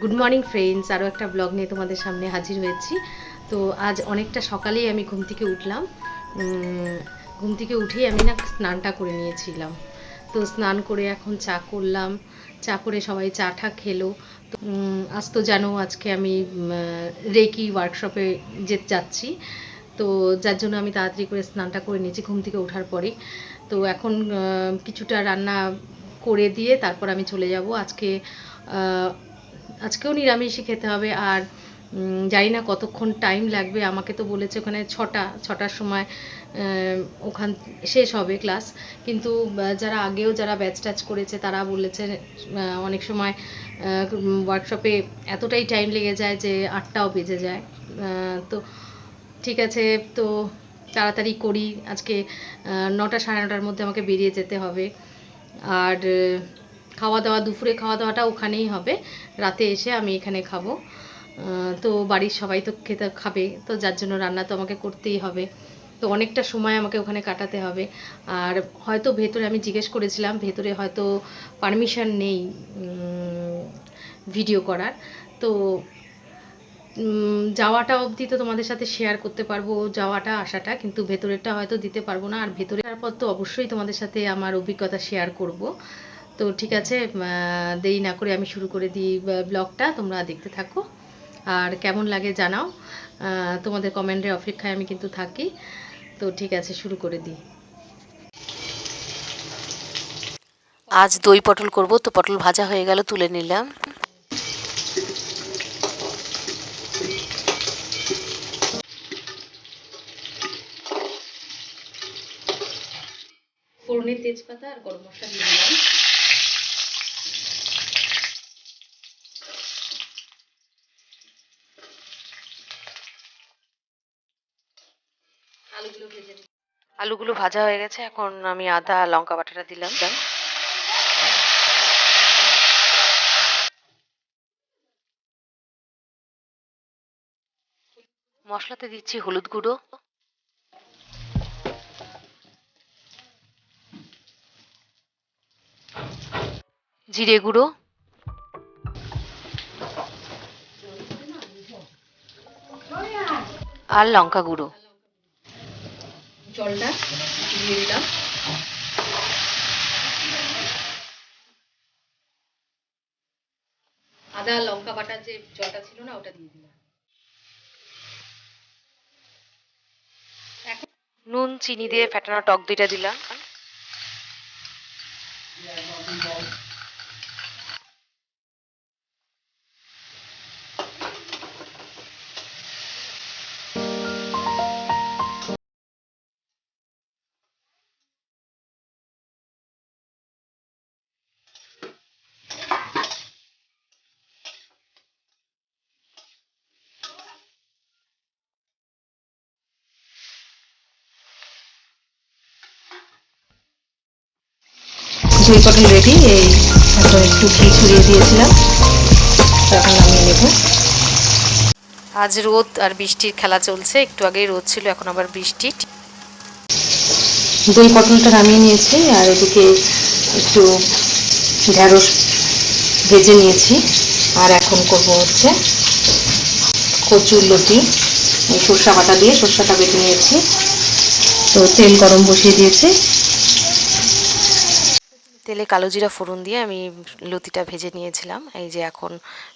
Good morning friends আরও একটা blog নিয়ে তোমাদের সামনে হাজির হয়েছি। তো আজ অনেকটা সকালেই আমি ঘুম থেকে উঠলাম। ঘুম থেকে উঠেই আমি না স্নানটা করে নিয়েছিলাম। তো স্নান করে এখন চা করলাম। চা করে সবাই চা টা খেলো। আজ তো জানো আজকে আমি রেকি ওয়ার্কশপে যে যাচ্ছি। তো যার জন্য আমি তাড়াতাড়ি করে স্নানটা করে নিয়েছি ঘুম থেকে ওঠার পরে তো এখন কিছুটা রান্না করে দিয়ে তারপর আমি চলে যাব। আজকে আজকেও নিরামিষই খেতে হবে আর জানি না কতক্ষণ টাইম লাগবে। আমাকে তো বলেছে ওখানে ছটা, ছটার সময় ওখান, শেষ হবে ক্লাস কিন্তু যারা আগেও যারা ব্যাচ ট্যাচ করেছে, তারা বলেছে অনেক সময় ওয়ার্কশপে এতটাই টাইম লেগে যায় যে আটটাও বেজে যায়। তো ঠিক আছে, তো তাড়াতাড়ি করি। আজকে নটা সাড়ে নটার মধ্যে আমাকে বেরিয়ে যেতে হবে। আর খাওয়া দাওয়া দুপুরে খাওয়া দাওয়াটা ওখানেই হবে। রাতে এসে আমি এখানে খাব। তো বাড়ির সবাই তো খেতে খাবে, তো যার জন্য রান্না তো আমাকে করতেই হবে। তো অনেকটা সময় আমাকে ওখানে কাটাতে হবে। আর হয়তো ভেতরে আমি জিজ্ঞেস করেছিলাম, ভেতরে হয়তো পারমিশন নেই ভিডিও করার। তো যাওয়াটা অবধি তো তোমাদের সাথে শেয়ার করতে পারব, যাওয়াটা, আসাটা, কিন্তু ভেতরেরটা হয়তো দিতে পারব না। আর ভেতরে পর তো অবশ্যই তোমাদের সাথে আমার অভিজ্ঞতা শেয়ার করব। তো ঠিক আছে দেরি না করে আমি শুরু করে দিই ব্লগটা তোমরা দেখতে থাকো। আর কেমন লাগে জানাও। তোমাদের কমেন্টের অপেক্ষায় আমি কিন্তু থাকি। তো ঠিক আছে, শুরু করে দিই। আজ দই পটল করব। তো পটল ভাজা হয়ে গেল, তুলে নিলাম। ফোড়নের তেজপাতা আর গরম মশলা দিয়ে দিলাম। আলুগুলো আলুগুলো ভাজা হয়ে গেছে, এখন আমি আদা, লঙ্কা বাটাটা দিলাম। মশলাতে দিচ্ছি হলুদ গুঁড়ো। জিরে গুঁড়ো। আর লঙ্কা গুঁড়ো। জলটা দিয়ে দিলাম। আদা লঙ্কা বাটার যে জলটা ছিল না ওটা দিয়ে দিলাম। নুন চিনি দিয়ে ফেটানো টক দইটা দিলাম। দই পটল রেডি। এই এখন একটু ঘি ছড়িয়ে দিয়েছিলাম। এখন নামিয়ে নেব। আজ রোদ আর বৃষ্টির খেলা চলছে। একটু আগেই রোদ ছিল এখন আবার বৃষ্টি। দই পটলটা নামিয়ে নিয়েছি আর এদিকে একটু ঢ্যাঁড়স ভেজে নিয়েছি। আর এখন করব হচ্ছে কচুর লতি। সর্ষা বাটা দিয়ে সর্ষাটা বেটে নিয়েছি। তো তেল গরম বসিয়ে দিয়েছি। তেলে কালো জিরা ফোড়ন দিয়ে আমি লতিটা ভেজে নিয়েছিলাম। এই যে এখন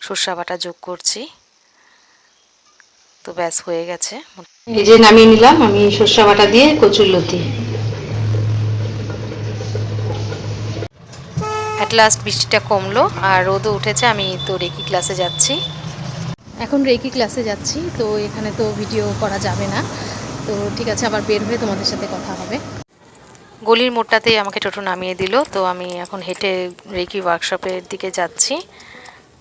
সর্ষা বাটা যোগ করছি। তো ব্যাস হয়ে গেছে। এই যে নামিয়ে নিলাম আমি সর্ষা বাটা দিয়ে কচুর লতি। অ্যাট লাস্ট বৃষ্টিটা কমলো আর রোদও উঠেছে আমি তো রেকি ক্লাসে যাচ্ছি। এখন রেকি ক্লাসে যাচ্ছি তো এখানে তো ভিডিও করা যাবে না। তো ঠিক আছে আবার বের হয়ে তোমাদের সাথে কথা হবে। গলির মোড়টাতেই আমাকে টোটো নামিয়ে দিল। তো আমি এখন হেঁটে রেকি ওয়ার্কশপের দিকে যাচ্ছি।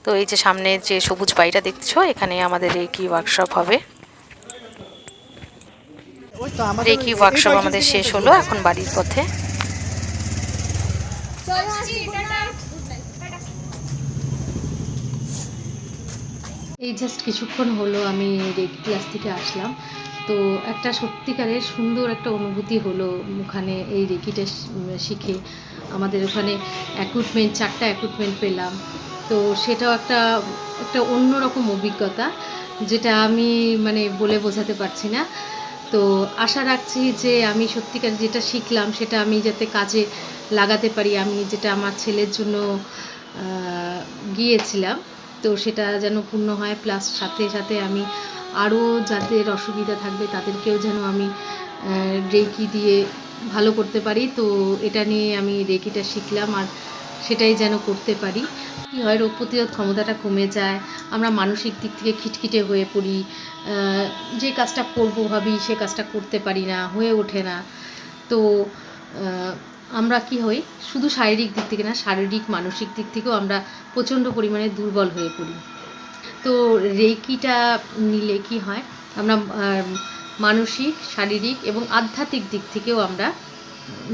তো এই যে সামনে যে সবুজ বাড়িটা দেখছ এখানে আমাদের রেকি ওয়ার্কশপ হবে। রেকি ওয়ার্কশপ আমাদের শেষ হলো। এখন বাড়ির পথে। এই জাস্ট কিছুক্ষণ হলো আমি রেকি ক্লাস থেকে আসলাম। তো একটা সত্যিকারের সুন্দর একটা অনুভূতি হলো ওখানে এই রেকিটা শিখে। আমাদের ওখানে অ্যাকুইপমেন্ট চারটা অ্যাকুইপমেন্ট পেলাম। তো সেটাও একটা একটা অন্যরকম অভিজ্ঞতা, যেটা আমি মানে বলে বোঝাতে পারছি না। তো আশা রাখছি যে আমি সত্যিকার যেটা শিখলাম, সেটা আমি যাতে কাজে লাগাতে পারি। আমি যেটা আমার ছেলের জন্য গিয়েছিলাম, তো সেটা যেন পূর্ণ হয়। প্লাস সাথে সাথে আমি আরও যাদের অসুবিধা থাকবে, তাদেরকেও যেন আমি রেকি দিয়ে ভালো করতে পারি। তো এটা নিয়ে আমি রেকিটা শিখলাম আর সেটাই যেন করতে পারি। কী হয়, রোগ প্রতিরোধ ক্ষমতাটা কমে যায়, আমরা মানসিক দিক থেকে খিটখিটে হয়ে পড়ি যে কাজটা করব ভাবি, সে কাজটা করতে পারি না, হয়ে ওঠে না। তো আমরা কি হই, শুধু শারীরিক দিক থেকে না, শারীরিক, মানসিক দিক থেকেও আমরা প্রচণ্ড পরিমাণে দুর্বল হয়ে পড়ি। তো রেকিটা নিলে কি হয়? আমরা মানসিক, শারীরিক এবং আধ্যাত্মিক দিক থেকেও আমরা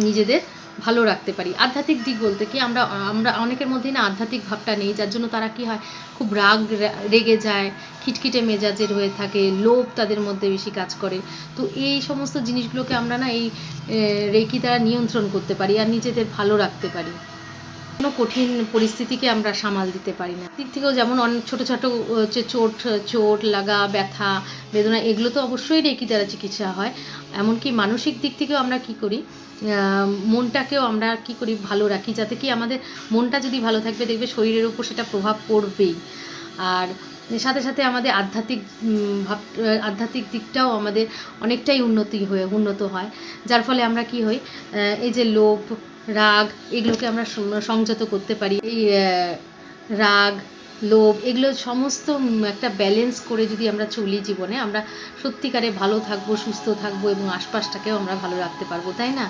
নিজেদের ভালো রাখতে পারি। আধ্যাত্মিক দিক বলতে কি, আমরা আমরা অনেকের মধ্যেই না আধ্যাত্মিক ভাবটা নেই, যার জন্য তারা কি হয়, খুব রাগ রেগে যায়, খিটখিটে মেজাজের হয়ে থাকে, লোভ তাদের মধ্যে বেশি কাজ করে। তো এই সমস্ত জিনিসগুলোকে আমরা না এই রেকি দ্বারা নিয়ন্ত্রণ করতে পারি আর নিজেদের ভালো রাখতে পারি। কোনো কঠিন পরিস্থিতিকে আমরা সামাল দিতে পারি না। দিক থেকেও যেমন অনেক ছোট ছোট, হচ্ছে চোট চোট, লাগা, ব্যথা, বেদনা, এগুলো তো অবশ্যই রেকি দ্বারা চিকিৎসা হয়। এমনকি মানসিক দিক থেকেও আমরা কি করি? মনটাকেও আমরা কি করি? ভালো রাখি, যাতে কি আমাদের মনটা যদি ভালো থাকবে, দেখবে শরীরের উপর সেটা প্রভাব পড়বেই। আর সাথে সাথে আমাদের আধ্যাত্মিক ভাব আধ্যাত্মিক দিকটাও আমাদের অনেকটাই উন্নতি হয়ে, উন্নত হয়। যার ফলে আমরা কি হই? এই যে লোভ রাগ, এগুলোকে আমরা সংযত করতে পারি। এই রাগ, লোভ, এগুলো সমস্ত একটা ব্যালেন্স করে যদি আমরা চলি জীবনে, আমরা সত্যিকারে ভালো থাকব, সুস্থ থাকব এবং আশপাশটাকেও আমরা ভালো রাখতে পারব, তাই না?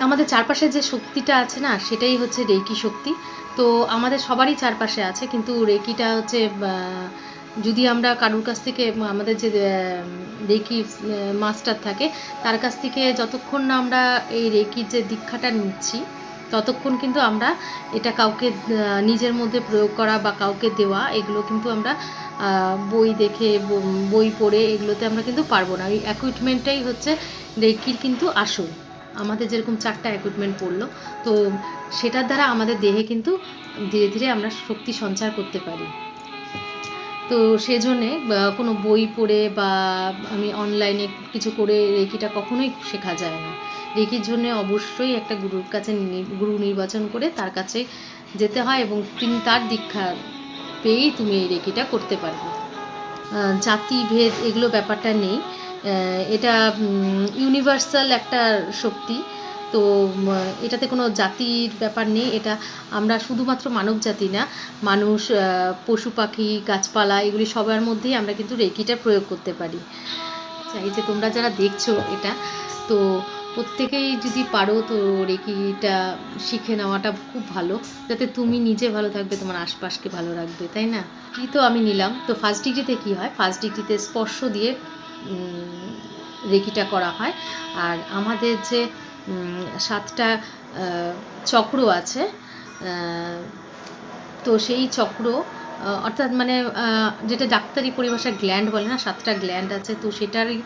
আমাদের চারপাশে যে শক্তিটা আছে না, সেটাই হচ্ছে রেকি শক্তি। তো আমাদের সবারই চারপাশে আছে, কিন্তু রেকিটা হচ্ছে যদি আমরা কারুর কাছ থেকে আমাদের যে রেকি মাস্টার থাকে, তার কাছ থেকে যতক্ষণ না আমরা এই রেকির যে দীক্ষাটা নিচ্ছি, ততক্ষণ কিন্তু আমরা এটা কাউকে নিজের মধ্যে প্রয়োগ করা বা কাউকে দেওয়া, এগুলো কিন্তু আমরা বই দেখে বই পড়ে এগুলোতে আমরা কিন্তু পারব না। ওই অ্যাকুইপমেন্টটাই হচ্ছে রেকির কিন্তু আসল। আমাদের যেরকম চারটা অ্যাকুইপমেন্ট পড়ল, তো সেটার দ্বারা আমাদের দেহে কিন্তু ধীরে ধীরে আমরা শক্তি সঞ্চার করতে পারি। তো সেজন্যে কোনো বই পড়ে বা আমি অনলাইনে কিছু করে রেকিটা কখনোই শেখা যায় না। রেকির জন্য অবশ্যই একটা গুরুর কাছে গুরু নির্বাচন করে তার কাছে যেতে হয় এবং তিনি তার দীক্ষা পেয়েই তুমি এই রেকিটা করতে পারবে। জাতি ভেদ এগুলো ব্যাপারটা নেই। এটা ইউনিভার্সাল একটা শক্তি। তো এটাতে কোনো জাতির ব্যাপার নেই। এটা আমরা শুধুমাত্র মানব জাতি না, মানুষ পশু পাখি, গাছপালা, এগুলি সবার মধ্যেই আমরা কিন্তু রেকিটা প্রয়োগ করতে পারি। চাই যে তোমরা যারা দেখছ এটা, তো প্রত্যেকেই যদি পারো তো রেকিটা শিখে নেওয়াটা খুব ভালো। যাতে তুমি নিজে ভালো থাকবে, তোমার আশপাশকে ভালো রাখবে, তাই না? কি তো আমি নিলাম। তো ফার্স্ট ডিগ্রিতে কি হয়? ফার্স্ট ডিগ্রিতে স্পর্শ দিয়ে রেকিটা করা হয়। আর আমাদের যে সাতটা চক্র আছে। তো সেই চক্র অর্থাৎ মানে যেটা ডাক্তারি পরিভাষায় গ্ল্যান্ড বলে না, সাতটা গ্ল্যান্ড আছে, তো সেটারই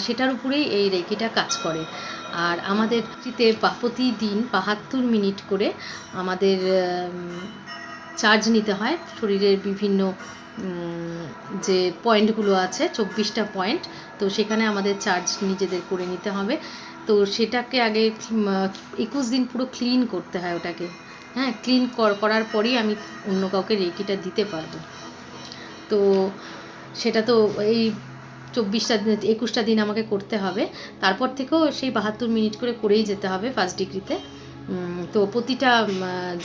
সেটার উপরেই এই রেকিটা কাজ করে। আর আমাদের বা- প্রতিদিন বাহাত্তর মিনিট করে আমাদের চার্জ নিতে হয়। শরীরের বিভিন্ন যে পয়েন্টগুলো আছে, চব্বিশটা পয়েন্ট তো সেখানে আমাদের চার্জ নিজেদের করে নিতে হবে। তো সেটাকে আগে একুশ দিন পুরো ক্লিন করতে হয় ওটাকে। হ্যাঁ ক্লিন করার পরেই আমি অন্য কাউকে রেকিটা দিতে পারব। তো সেটা তো এই চব্বিশটা একুশটা দিন আমাকে করতে হবে। তারপর থেকেও সেই বাহাত্তর মিনিট করে করেই যেতে হবে ফার্স্ট ডিগ্রিতে তো প্রতিটা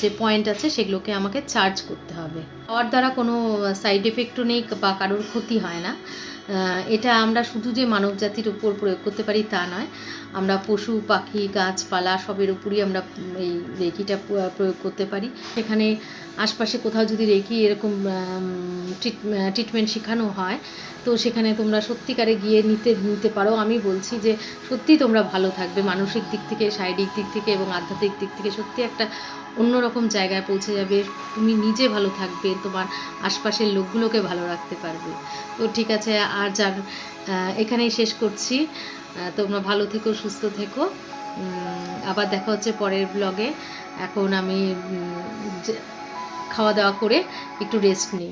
যে পয়েন্ট আছে সেগুলোকে আমাকে চার্জ করতে হবে। খাওয়ার দ্বারা কোনো সাইড এফেক্টও নেই বা কারোর ক্ষতি হয় না। এটা আমরা শুধু যে মানব জাতির উপর প্রয়োগ করতে পারি তা নয়, আমরা পশু, পাখি, গাছপালা সবের উপরই আমরা এই রেকিটা প্র- প্রয়োগ করতে পারি। সেখানে আশপাশে কোথাও যদি রেকি এরকম ট্রিটমেন্ট শেখানো হয়, তো সেখানে তোমরা সত্যিকারে গিয়ে নিতে নিতে পারো। আমি বলছি যে সত্যি তোমরা ভালো থাকবে। মানসিক দিক থেকে, শারীরিক দিক থেকে এবং আধ্যাত্মিক দিক থেকে সত্যি একটা অন্যরকম জায়গায় পৌঁছে যাবে, তুমি নিজে ভালো থাকবে, তোমার আশপাশের লোকগুলোকে ভালো রাখতে পারবে। তো ঠিক আছে, আর যার এখানেই শেষ করছি। তোমরা ভালো থেকো, সুস্থ থেকো। আবার দেখা হচ্ছে পরের ব্লগে এখন আমি খাওয়া দাওয়া করে একটু রেস্ট নিই।